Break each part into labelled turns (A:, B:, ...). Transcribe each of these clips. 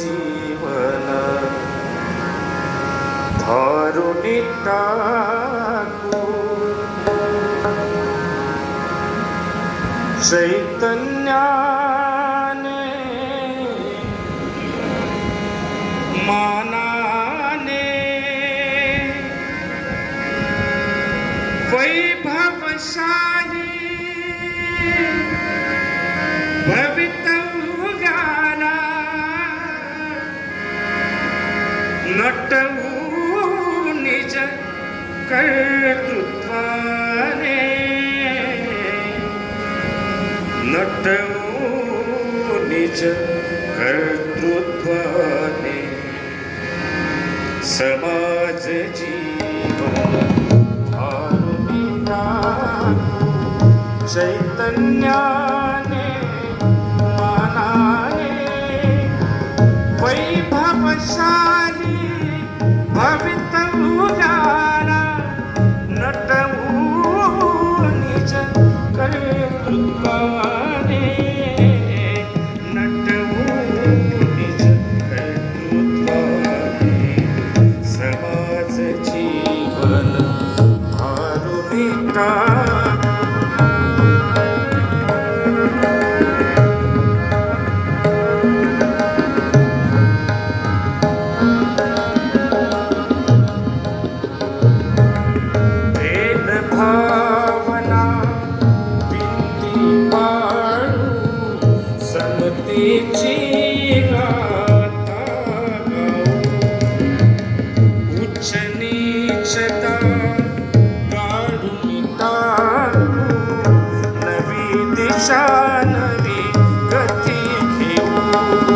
A: जीवन धारुणी टाकू चैतन्याने मानाने वैभवशाली नटवू निज कर्तृत्वाने। नटवू निज कर्तृत्वाने। समाज जीवन चैतन्या वेद भावना पि पा समीची दिशानवी गती घेऊ.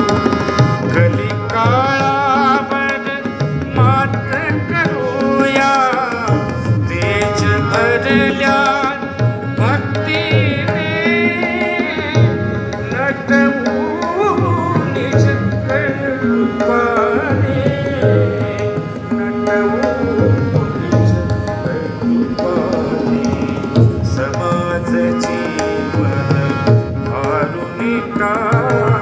A: कली काळावर मात करूया. तेज भरल्या भक्ती नटवू निज कृपाने नटवू निज कृपाने समाजची না